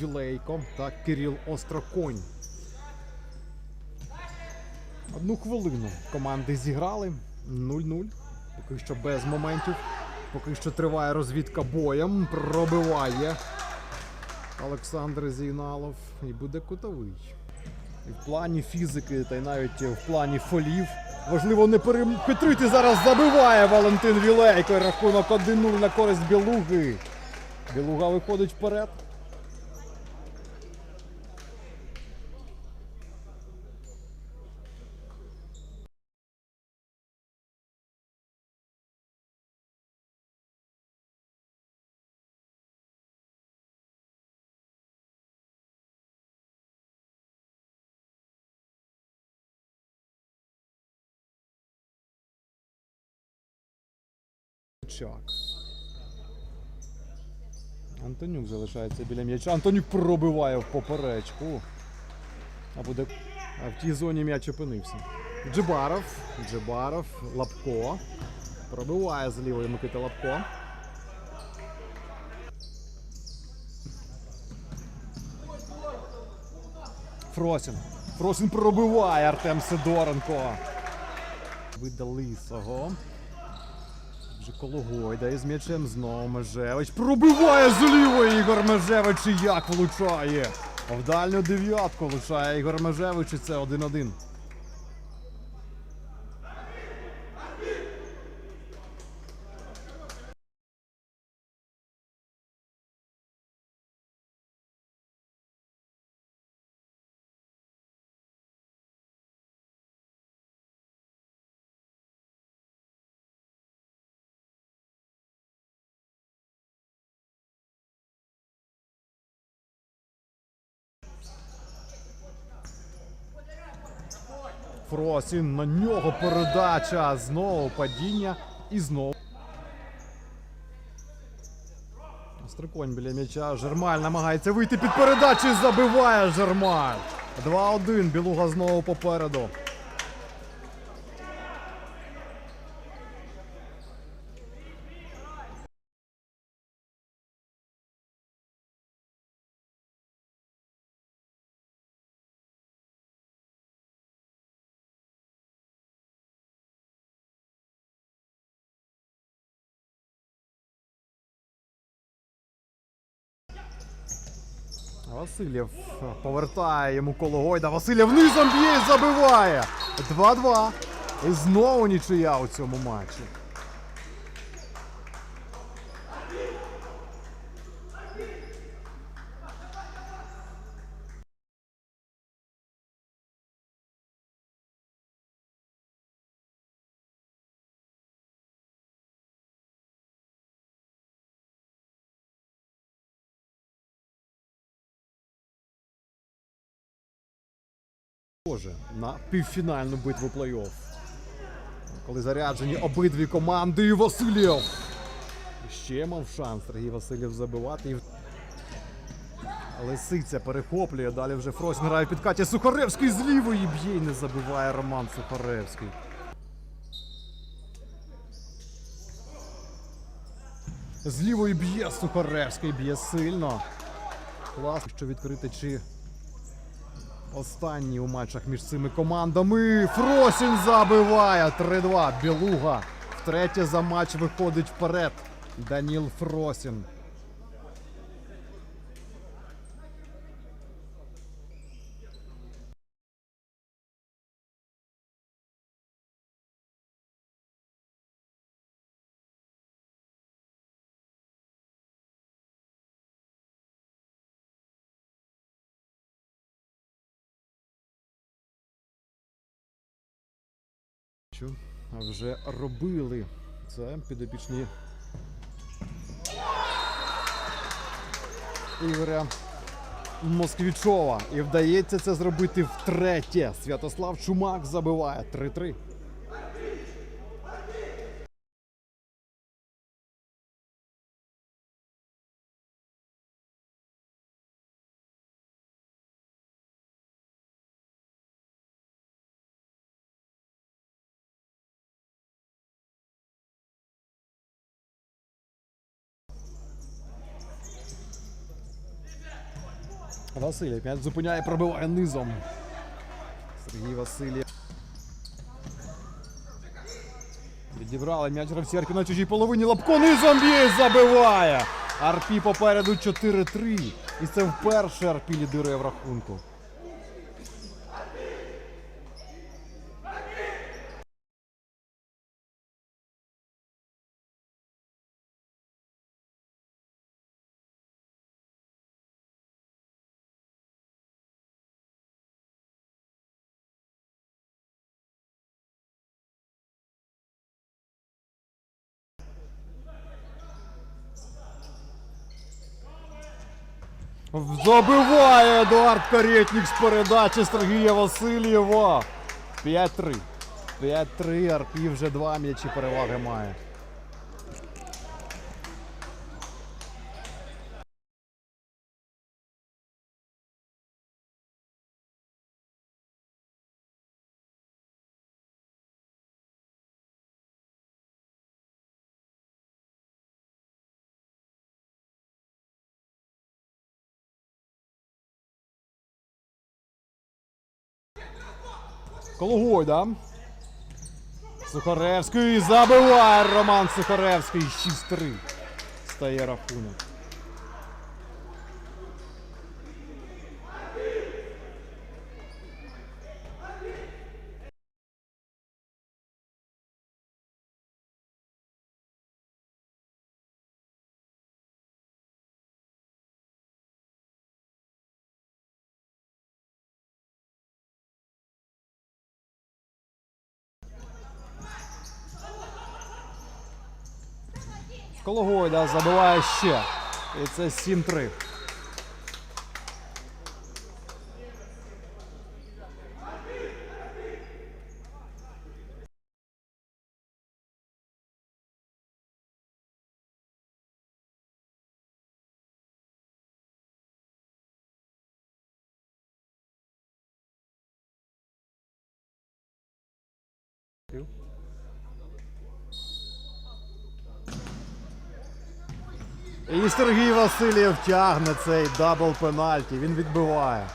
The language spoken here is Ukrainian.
Вілейко та Кирил Остроконь. Одну хвилину команди зіграли 0-0. Поки що без моментів. Поки що триває розвідка боєм. Пробиває Олександр Зійналов. І буде кутовий. І в плані фізики, та й навіть в плані фолів. Важливо не перехитрити. Зараз забиває Валентин Вілейко. Рахунок 1-0 на користь Білуги. Білуга виходить вперед. Чак. Антонюк залишається біля м'яча. Антонюк пробиває в поперечку. А буде. А в тій зоні м'яч опинився. Джибаров. Джибаров. Лапко. Пробиває з лівої Микита Лапко. Фросін. Фросін пробиває Артем Сидоренко. Видалисого. Вже Кологойда із м'ячем знову Межевич. Пробиває з лівої Ігор Межевич і як влучає. В дальню дев'ятку влучає Ігор Межевич і це 1-1. Фросін на нього передача. Знову падіння і знову. Стриконь біля м'яча. Жермаль намагається вийти під передачу і забиває Жермаль. 2-1. Білуга знову попереду. Васильєв повертає йому коло Гойда. Васильєв низом б'є і забиває. 2-2. І знову нічия у цьому матчі. Схоже на півфінальну битву плей-офф. Коли заряджені обидві команди і Васильєв. Ще мав шанс Сергій Васильєв забивати. Лисиця перехоплює. Далі вже Фросін грає в підкаті. Сухаревський з лівої б'є і не забиває Роман Сухаревський. З лівої б'є Сухаревський, б'є сильно. Клас, що відкрити чи Останній у матчах між цими командами. Фросін забиває 3-2. Білуга втретє за матч виходить вперед. Даніл Фросін. Що вже робили це підопічні Ігоря Москвічова. І вдається це зробити втретє. Святослав Чумак забиває 3-3. Василій П'ять зупиняє, пробиває низом. Сергій Васильєв. Відібрали м'яч гравці Арпі на чужій половині. Лапко низом б'є, забиває. Арпі попереду 4-3. І це вперше Арпі лідирує в рахунку. Забиває Едуард Каретнік з передачі Сергія Васильєва. 5-3. 5-3. Арпі вже два м'ячі переваги має. Кологойда. Сухаревський забиває Роман Сухаревський. 6-3. Стає рахунок. Кологойда забиває ще. І це 7-3. І Сергій Васильєв тягне цей дабл пенальті. Він відбиває.